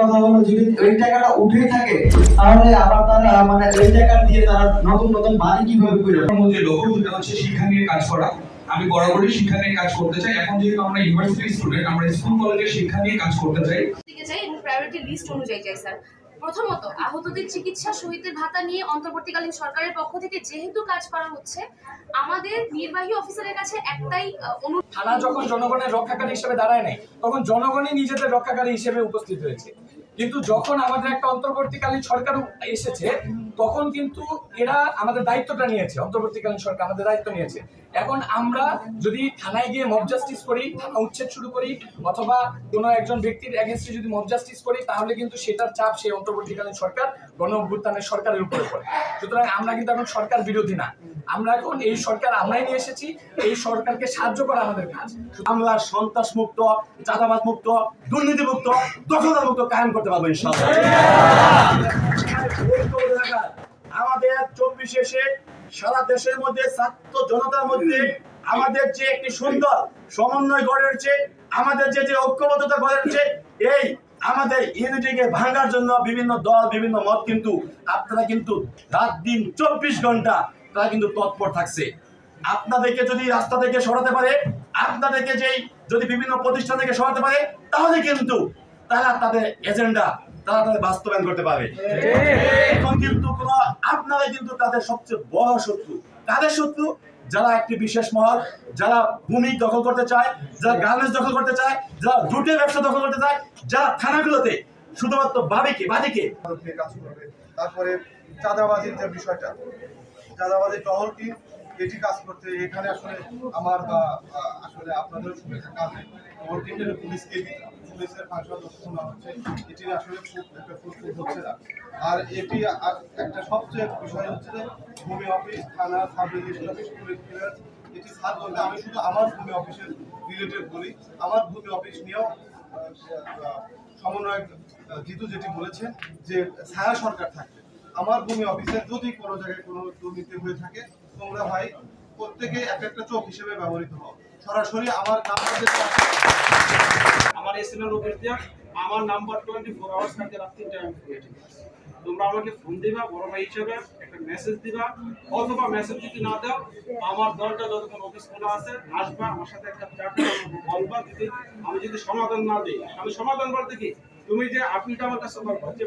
কথা হলো যদি ওই টাকাটা উঠেই থাকে তাহলে আবার তারা মানে ওই টাকা দিয়ে তারা নতুন নতুন বাড়ি কীভাবে করে মধ্যে লক্ষ্য যেটা হচ্ছে শিক্ষা নিয়ে কাজ করা। আমি বরাবরই শিক্ষা নিয়ে কাজ করতে চাই। এখন যেহেতু আমরা ইউনিভার্সিটি স্টুডেন্ট আমরা স্কুল কলেজে শিক্ষা নিয়ে কাজ করতে চাই। এবং প্রায়োরিটি লিস্ট অনুযায়ী যাই স্যার প্রথমত আহতদের চিকিৎসা শহীদের ভাতা নিয়ে অন্তর্বর্তীকালীন সরকারের পক্ষ থেকে যেহেতু কাজ করা হচ্ছে আমাদের নির্বাহী অফিসারের কাছে একটাই অনু থানা যখন জনগণের রক্ষাকারী হিসেবে দাঁড়ায় নাই তখন জনগণই নিজেদের রক্ষাকারী হিসেবে উপস্থিত হয়েছে। কিন্তু যখন আমাদের একটা অন্তর্বর্তীকালীন সরকার এসেছে তখন কিন্তু এরা আমাদের দায়িত্বটা নিয়েছে অন্তর্বর্তীকালীন সরকার আমাদের দায়িত্ব নিয়েছে। এখন আমরা যদি থানায় গিয়ে মব জাস্টিস করি থানা উচ্ছেদ শুরু করি অথবা কোনো একজন ব্যক্তির এগেনস্টে যদি মব জাস্টিস করি তাহলে কিন্তু সেটার চাপ সেই অন্তর্বর্তীকালীন সরকার গণ অভ্যুত্থানের সরকারের উপরে পড়ে। সুতরাং আমরা কিন্তু এখন সরকার বিরোধী না। আমরা এখন এই সরকার আমরাই নিয়ে এসেছি এই সরকারকে সাহায্য করা আমাদের কাজ। আমরা সন্ত্রাস মুক্ত চাঁদাবাদ মুক্ত দুর্নীতি মুক্ত দখলদার মুক্ত কায়েম করতে পারব ইনশাআল্লাহ। আমাদের এসে সারা দেশের মধ্যে ছাত্র জনতার মধ্যে আমাদের যে একটি সুন্দর সমন্বয় গড়ে উঠছে আমাদের যে যে ঐক্যবদ্ধতা গড়ে উঠছে এই আমাদের ইউনিটিকে ভাঙার জন্য বিভিন্ন দল বিভিন্ন মত কিন্তু আপনারা কিন্তু রাত দিন চব্বিশ ঘণ্টা তারা কিন্তু তৎপর থাকছে। আপনাদেরকে যদি রাস্তা থেকে সরাতে পারে আপনাদেরকে যেই যদি বিভিন্ন প্রতিষ্ঠান থেকে সরাতে পারে তাহলে কিন্তু তারা তাদের এজেন্ডা তারা তাদের বাস্তবায়ন করতে পারবে। এখন কিন্তু কোন আপনারাই কিন্তু তাদের সবচেয়ে বড় শত্রু। তাদের শত্রু? যারা একটি বিশেষ মহল, যারা ভূমি দখল করতে চায়, যারা গার্মেন্টস দখল করতে চায়, যারা জুটের ব্যবসা দখল করতে চায়, যারা থানাগুলোতে, শুধুমাত্র বাবিকে, বাদিকে। তারপরে চাঁদাবাজির যে বিষয়টা, চাঁদাবাজির টহল টিম এটি কাজ করতে, এখানে আসলে আমার বা আসলে আপনাদের সুবিধা কাজে টহল টিমের পুলিশকে দিই পুলিশের হচ্ছে, এটি আসলে খুব একটা হচ্ছে না। আর এটি একটা সবচেয়ে বিষয় হচ্ছে যে, ভূমি অফিস, থানা সাব অফিস, পুলিশ ক্লিয়ারেন্স এটি আমি শুধু আমার ভূমি অফিসের রিলেটেড বলি। আমার ভূমি অফিস নিয়েও সমন্বয়ক জিতু যেটি বলেছেন যে ছায়া সরকার থাকবে। আমার ভূমি অফিসে যদি কোনো জায়গায় কোনো দুর্নীতি হয়ে থাকে, তোমরা ভাই প্রত্যেকে এক একটা চোখ হিসেবে ব্যবহৃত হও। সরাসরি আমার নাম্বার দেওয়া আমার নাম্বার টোয়েন্টি ফোর আওয়ার্স রাত আমি তোমরা আমাকে ফোন দিবা, বড় ভাই একটা মেসেজ দিবা, অথবা মেসেজ যদি না দাও, আমার দলটা যতক্ষণ অফিস খোলা আছে, আসবা, আমার সাথে একটা চার বলবা যদি আমি যদি সমাধান না দিই, আমি সমাধান বলতে কি, তুমি যে আপনিটা আমার কাছে করবা যে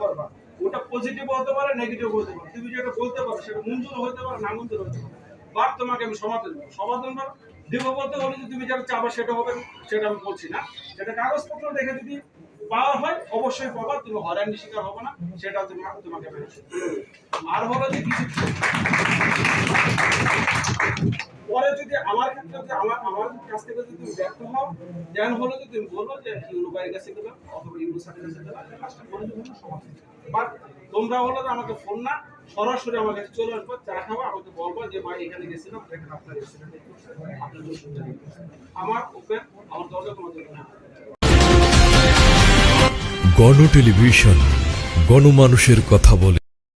করবা, ওটা পজিটিভ হতে পারে নেগেটিভ হতে পারে। তুমি যেটা বলতে পারো, সেটা মঞ্জুর হতে পারে, না মঞ্জুর হতে পারে। বাট তোমাকে আমি সমাধান দেবো। সমাধান বলো হলে তুমি চাবা সেটা হবে, সেটা আমি বলছি না। সেটা কাগজপত্র দেখে যদি পাওয়া হয়, অবশ্যই পাবা। তুমি শিকার না, সেটা তুমি, তোমাকে আর হলো যে কিছু পরে যদি আমার ক্ষেত্রে যদি আমার আমার কাছ থেকে যদি তুমি ব্যর্থ হও দেন হলো যে তুমি বলল যে ইউরো বাইরের কাছে গেলাম, অথবা ইউরো সাথে কাছে গেলাম বাট তোমরা হলো আমাকে ফোন না সরাসরি আমার কাছে চলে আসব চা খাওয়া, আমাকে বলব যে, ভাই, এখানে গেছিলাম, দেখেন আপনার দোষ আমার ওপেন আমার দরজা তোমার না গণ টেলিভিশন গণমানুষের কথা বলে।